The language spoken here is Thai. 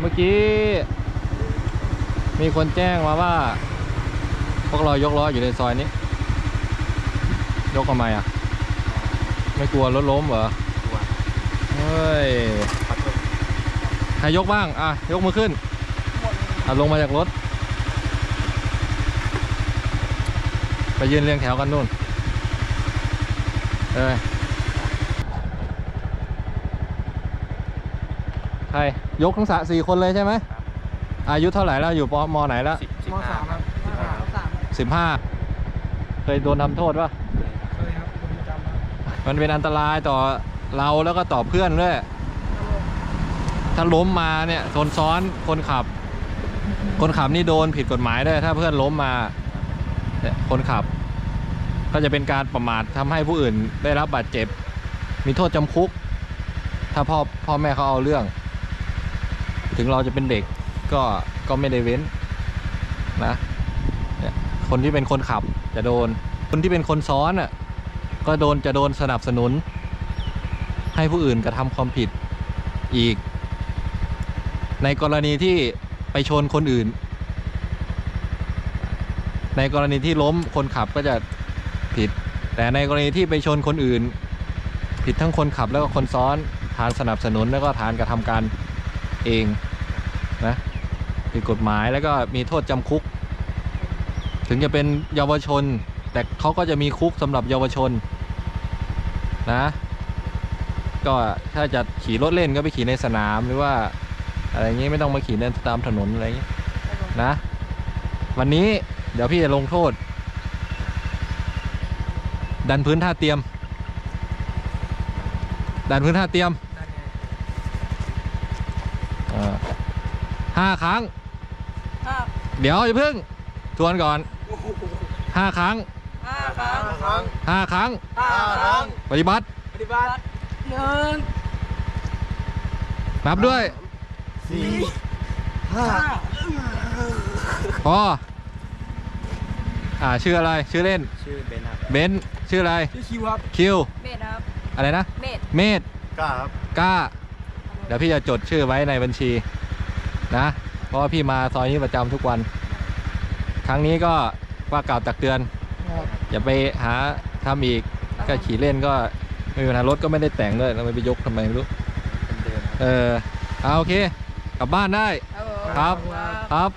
เมื่อกี้ มีคนแจ้งมาว่า พวกเรายกล้ออยู่ในซอยนี้ ยกทำไมอะ ไม่กลัวรถล้มเหรอ กลัว เฮ้ย ขอโทษใครยกบ้าง อะ ยกมือขึ้น อะ ลงมาจากรถ ไปยืนเรียงแถวกันนู่น เอ้ย ใครยกทั้งสะสี่คนเลยใช่ไหมอายุเท่าไหร่แล้วอยู่ปมไหนแล้วสิบสิบมห้าสามครับมสามสามสิบห้าเคยโดนทำโทษปะเคยครับผมจำครับมันเป็นอันตรายต่อเราแล้วก็ต่อเพื่อนด้วยถ้าล้มมาเนี่ยชนซ้อนคนขับ คนขับนี่โดนผิดกฎหมายด้วยถ้าเพื่อนล้มมาเนี่ยคนขับ ก็จะเป็นการประมาททำให้ผู้อื่นได้รับบาดเจ็บ มีโทษจำคุก ถ้าพ่อพ่อแม่เขาเอาเรื่อง ถึงเราจะเป็นเด็กก็ก็ไม่ได้เว้นนะเนี่ยคนที่เป็นคนขับจะโดน คนที่เป็นคนซ้อนอะก็โดนจะโดนสนับสนุน ให้ผู้อื่นกระทำความผิดอีก ในกรณีที่ไปชนคนอื่น ในกรณีที่ล้มคนขับก็จะผิด แต่ในกรณีที่ไปชนคนอื่น ผิดทั้งคนขับแล้วก็คนซ้อนฐานสนับสนุนแล้วก็ฐานกระทำการเอง นะผิดกฎหมายแล้วก็มีโทษจำคุก ถึงจะเป็นเยาวชน แต่เขาก็จะมีคุกสำหรับเยาวชน นะ ก็ถ้าจะขี่รถเล่นก็ไปขี่ในสนามหรือว่า อะไรอย่างงี้ไม่ต้องมาขี่ในตามถนนอะไรอย่างงี้นะ วันนี้เดี๋ยวพี่จะลงโทษ ดันพื้นท่าเตรียม ดันพื้นท่าเตรียม ได้ไง เอ่อ ห้าครั้ง ห้าเดี๋ยวอย่าเพิ่งทวนก่อนห้าครั้งห้าครั้งครั้งห้าครั้ง ห้าครั้งปฏิบัติ ปฏิบัติหนึ่งนับด้วยสี่ห้าห้าพออ่าชื่ออะไรชื่อเล่น ชื่อเบนครับเบนซ์ชื่ออะไร ชื่อคิวครับคิวเมดครับอะไรนะเมดเมธกล้าครับ กล้า เดี๋ยวพี่จะจดชื่อไว้ในบัญชี นะเพราะว่าพี่มาซอยนี้ประจำทุกวัน ครั้งนี้ก็ว่ากล่าวตักเตือนอย่าไปหาทำอีกก็ขี่เล่นก็ไม่มีปัญหารถก็ไม่ได้แต่งด้วยเราไม่ไปยกทำไมไม่รู้เป็นเดิมครับเออเอาโอเค กลับบ้านได้ครับผมครับครับครับ